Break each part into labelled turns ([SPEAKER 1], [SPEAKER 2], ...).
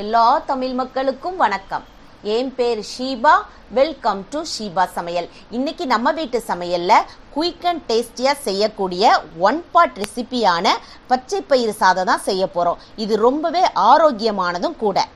[SPEAKER 1] எல்லா தமிழ் மக்களுக்கும் வணக்கம். என் பேர் ஷீபா. வெல்கம் டு ஷீபா சமையல். இன்னைக்கு நம்ம வீட்டு சமையல்ல குயிக் அண்ட் டேஸ்டியாக செய்யக்கூடிய ஒன் பாட் ரெசிபியான பச்சை பயிறு சாதம் தான் செய்ய போறோம். இது ரொம்பவே ஆரோக்கியமானதும் கூட.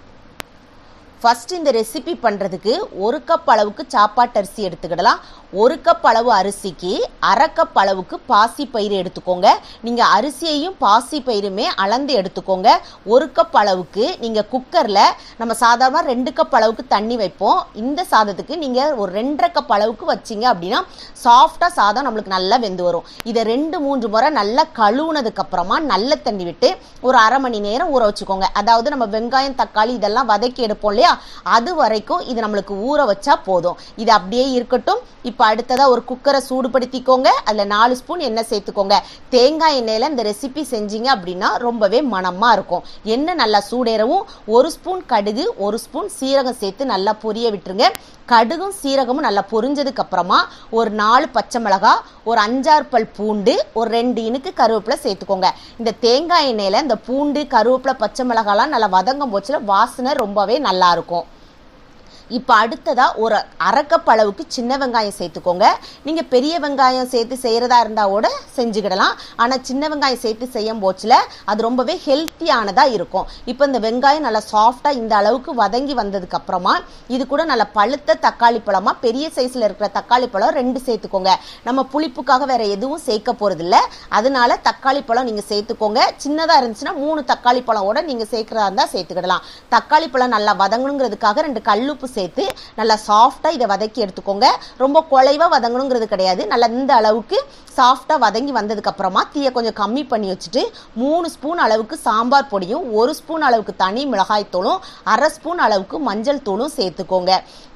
[SPEAKER 1] ஃபஸ்ட் இந்த ரெசிபி பண்ணுறதுக்கு ஒரு கப் அளவுக்கு சாப்பாட்டு அரிசி எடுத்துக்கிடலாம். ஒரு கப் அளவு அரிசிக்கு அரை கப் அளவுக்கு பாசி பயிறு எடுத்துக்கோங்க. நீங்கள் அரிசியையும் பாசி பயிருமே அளந்து எடுத்துக்கோங்க. ஒரு கப் அளவுக்கு நீங்கள் குக்கரில் நம்ம சாதாரணமாக ரெண்டு கப் அளவுக்கு தண்ணி வைப்போம். இந்த சாதத்துக்கு நீங்கள் ஒரு ரெண்டரை கப் அளவுக்கு வச்சிங்க அப்படின்னா சாஃப்டாக சாதம் நம்மளுக்கு நல்லா வெந்து வரும். இதை ரெண்டு மூன்று முறை நல்லா கழுவுனதுக்கப்புறமா நல்ல தண்ணி விட்டு ஒரு அரை மணி நேரம் ஊற வச்சுக்கோங்க. அதாவது நம்ம வெங்காயம் தக்காளி இதெல்லாம் வதக்கி எடுப்போம் இல்லையா? அது வரைக்கும் இது நம்மளுக்கு ஊற வச்சா போதும். இது அப்படியே இருக்கட்டும். இப்போ அடுத்ததாக ஒரு குக்கரை சூடுபடுத்திக்கோங்க. அதில் நாலு ஸ்பூன் எண்ணெய் சேர்த்துக்கோங்க. தேங்காய் எண்ணெயில் இந்த ரெசிபி செஞ்சீங்க அப்படின்னா ரொம்பவே மணமாக இருக்கும். எண்ணெய் நல்லா சூடேறவும் ஒரு ஸ்பூன் கடுகு ஒரு ஸ்பூன் சீரகம் சேர்த்து நல்லா பொரிய விட்டுருங்க. கடுகும் சீரகமும் நல்லா பொரிஞ்சதுக்கு அப்புறமா ஒரு நாலு பச்சை மிளகா ஒரு அஞ்சாறு பல் பூண்டு ஒரு ரெண்டு இனுக்கு கருவேப்பிலை சேர்த்துக்கோங்க. இந்த தேங்காய் எண்ணெயில் இந்த பூண்டு கருவேப்பிலை பச்சை மிளகாலாம் நல்லா வதங்கும் போச்சுல வாசனை ரொம்பவே நல்லாயிருக்கும் இப்போ அடுத்ததாக ஒரு அரைக்கப் அளவுக்கு சின்ன வெங்காயம் சேர்த்துக்கோங்க. நீங்கள் பெரிய வெங்காயம் சேர்த்து செய்கிறதா இருந்தால் கூட செஞ்சுக்கிடலாம். ஆனால் சின்ன வெங்காயம் சேர்த்து செய்யும் போச்சில் அது ரொம்பவே ஹெல்த்தியானதாக இருக்கும். இப்போ இந்த வெங்காயம் நல்லா சாஃப்டாக இந்த அளவுக்கு வதங்கி வந்ததுக்கப்புறமா இது கூட நல்லா பழுத்த தக்காளி பழமாக பெரிய சைஸில் இருக்கிற தக்காளி பழம் ரெண்டு சேர்த்துக்கோங்க. நம்ம புளிப்புக்காக வேறு எதுவும் சேர்க்க போகிறதில்ல அதனால தக்காளி பழம் நீங்கள் சேர்த்துக்கோங்க. சின்னதாக இருந்துச்சுன்னா மூணு தக்காளி பழம் கூட நீங்கள் சேர்க்குறதா இருந்தால் சேர்த்துக்கிடலாம். தக்காளி பழம் நல்லா வதங்கணுங்கிறதுக்காக ரெண்டு கல்லுப்பு சேர்த்து நல்லா சாஃப்டாக இதை வதக்கி எடுத்துக்கோங்க. ரொம்ப குலைவாக வதங்கணுங்கிறது கிடையாது. நல்லா இந்த அளவுக்கு சாஃப்டாக வதங்கி வந்ததுக்கப்புறமா தீயை கொஞ்சம் கம்மி பண்ணி வச்சுட்டு மூணு ஸ்பூன் அளவுக்கு சாம்பார் பொடியும் ஒரு ஸ்பூன் அளவுக்கு தனி மிளகாய் தூளும் அரை ஸ்பூன் அளவுக்கு மஞ்சள் தூளும் சேர்த்துக்கோங்க.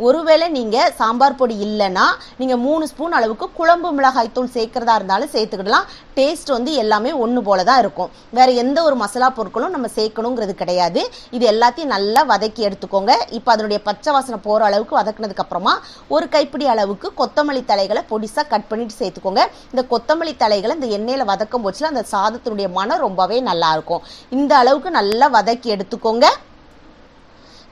[SPEAKER 1] ஒருவேளை நீங்கள் சாம்பார் பொடி இல்லைன்னா நீங்கள் மூணு ஸ்பூன் அளவுக்கு குழம்பு மிளகாய் தூள் சேர்க்கறதா இருந்தாலும் சேர்த்துக்கிடலாம். டேஸ்ட் வந்து எல்லாமே ஒன்று போல தான் இருக்கும். வேற எந்த ஒரு மசாலா பொருட்களும் நம்ம சேர்க்கணுங்கிறது கிடையாது. இது எல்லாத்தையும் நல்லா வதக்கி எடுத்துக்கோங்க. இப்போ அதனுடைய பச்சை வாசனை போகிற அளவுக்கு வதக்குனதுக்கு அப்புறமா ஒரு கைப்பிடி அளவுக்கு கொத்தமல்லி தலைகளை பொடிசாக கட் பண்ணிட்டு சேர்த்துக்கோங்க. இந்த கொத்தமல்லி தலைகளை இந்த எண்ணெயில் வதக்கும் போச்சுல அந்த சாதத்தினுடைய மனம் ரொம்பவே நல்லா இருக்கும். இந்த அளவுக்கு நல்லா வதக்கி எடுத்துக்கோங்க.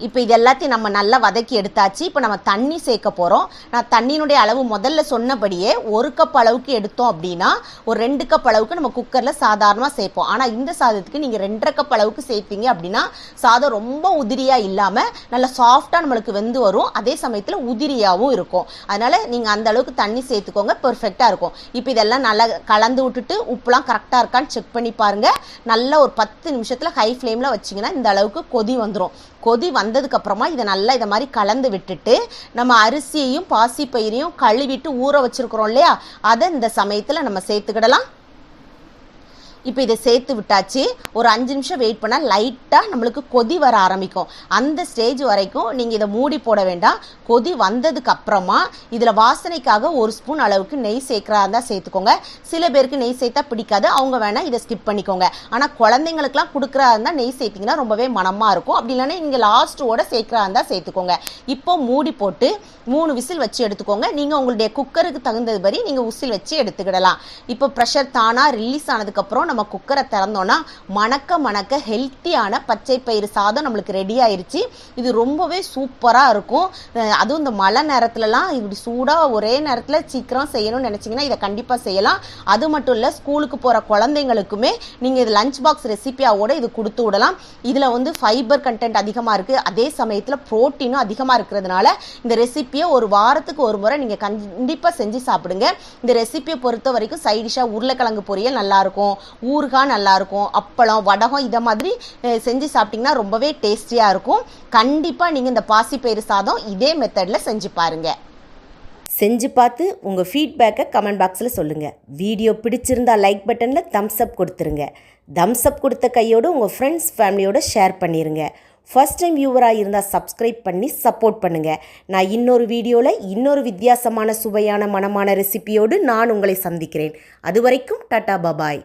[SPEAKER 1] இப்போ இது எல்லாத்தையும் நம்ம நல்லா வதக்கி எடுத்தாச்சு. இப்போ நம்ம தண்ணி சேர்க்க போகிறோம் நான் தண்ணியினுடைய அளவு முதல்ல சொன்னபடியே ஒரு கப் அளவுக்கு எடுத்தோம் அப்படின்னா ஒரு ரெண்டு கப் அளவுக்கு நம்ம குக்கரில் சாதாரணமாக சேர்ப்போம். ஆனால் இந்த சாதத்துக்கு நீங்கள் ரெண்டரை கப் அளவுக்கு சேர்ப்பீங்க அப்படின்னா சாதம் ரொம்ப உதிரியாக இல்லாமல் நல்லா சாஃப்டாக நம்மளுக்கு வெந்து வரும். அதே சமயத்தில் உதிரியாகவும் இருக்கும். அதனால் நீங்கள் அந்த அளவுக்கு தண்ணி சேர்த்துக்கோங்க. பெர்ஃபெக்டாக இருக்கும். இப்போ இதெல்லாம் நல்லா கலந்து விட்டுட்டு உப்புலாம் கரெக்டாக இருக்கான்னு செக் பண்ணி பாருங்கள் நல்லா ஒரு பத்து நிமிஷத்தில் ஹை ஃப்ளேமில் வச்சிங்கன்னா இந்த அளவுக்கு கொதி வந்துடும் கொதி வந்ததுக்கு அப்புறமா இதை நல்லா இதை மாதிரி கலந்து விட்டுட்டு நம்ம அரிசியையும் பாசி பயிரையும் கழுவிட்டு ஊற வச்சிருக்கிறோம் இல்லையா? அதை இந்த சமயத்தில் நம்ம சேர்த்துக்கிடலாம். இப்போ இதை சேர்த்து விட்டாச்சு. ஒரு அஞ்சு நிமிஷம் வெயிட் பண்ணால் லைட்டாக நம்மளுக்கு கொதி வர ஆரம்பிக்கும். அந்த ஸ்டேஜ் வரைக்கும் நீங்கள் இதை மூடி போட வேண்டாம். கொதி வந்ததுக்கு அப்புறமா இதில் வாசனைக்காக ஒரு ஸ்பூன் அளவுக்கு நெய் சேர்க்குறா இருந்தால் சேர்த்துக்கோங்க. சில பேருக்கு நெய் சேர்த்தா பிடிக்காது. அவங்க வேணால் இதை ஸ்கிப் பண்ணிக்கோங்க. ஆனால் குழந்தைங்களுக்குலாம் கொடுக்குறா இருந்தால் நெய் சேர்த்திங்கன்னா ரொம்பவே மனமாக இருக்கும். அப்படி இல்லைன்னா நீங்கள் லாஸ்ட்டோட சேர்க்குறா இருந்தால் சேர்த்துக்கோங்க. இப்போ மூடி போட்டு மூணு விசில் வச்சு எடுத்துக்கோங்க. நீங்கள் உங்களுடைய குக்கருக்கு தகுந்தது படி நீங்கள் உசில் வச்சு எடுத்துக்கிடலாம். இப்போ ப்ரெஷர் தானாக ரிலீஸ் ஆனதுக்கப்புறம் நம்ம நம்ம குக்கரை திறந்தோன்னா மணக்க மணக்க ஹெல்த்தியான பச்சை பயிறு சாதம் நம்மளுக்கு ரெடி ஆயிடுச்சு இது ரொம்பவே சூப்பராக இருக்கும். அதுவும் இந்த மழை நேரத்துலலாம் இப்படி சூடாக ஒரே நேரத்தில் சீக்கிரம் செய்யணும்னு நினச்சிங்கன்னா இதை கண்டிப்பாக செய்யலாம். அது மட்டும் இல்லை ஸ்கூலுக்கு போகிற குழந்தைங்களுக்குமே நீங்கள் இது லஞ்ச் பாக்ஸ் ரெசிபியாவோட இது கொடுத்து விடலாம். இதில் வந்து ஃபைபர் கண்டென்ட் அதிகமாக இருக்குது அதே சமயத்தில் ப்ரோட்டீனும் அதிகமாக இருக்கிறதுனால இந்த ரெசிப்பியை ஒரு வாரத்துக்கு ஒரு முறை நீங்கள் கண்டிப்பாக செஞ்சு சாப்பிடுங்க. இந்த ரெசிபியை பொறுத்த வரைக்கும் சைடிஷாக உருளைக்கிழங்கு பொரியல் நல்லாயிருக்கும் ஊறுகாய் நல்லாயிருக்கும் அப்பளம் வடகம் இதை மாதிரி செஞ்சு சாப்பிட்டிங்கன்னா ரொம்பவே டேஸ்டியாக இருக்கும். கண்டிப்பாக நீங்கள் இந்த பாசிப்பயிறு சாதம் இதே மெத்தடில் செஞ்சு பாருங்கள்
[SPEAKER 2] செஞ்சு பார்த்து உங்கள் ஃபீட்பேக்கை கமெண்ட் பாக்ஸில் சொல்லுங்கள் வீடியோ பிடிச்சிருந்தா லைக் பட்டனில் தம்ஸ் அப் கொடுத்துருங்க. தம்ஸ் அப் கொடுத்த கையோடு உங்கள் ஃப்ரெண்ட்ஸ் ஃபேமிலியோட ஷேர் பண்ணிடுங்க ஃபர்ஸ்ட் டைம் வியூவராக இருந்தால் சப்ஸ்கிரைப் பண்ணி சப்போர்ட் பண்ணுங்கள் நான் இன்னொரு வீடியோவில் இன்னொரு வித்தியாசமான சுவையான மனமான ரெசிபியோடு நான் உங்களை சந்திக்கிறேன். அது வரைக்கும் டாட்டா பபாய்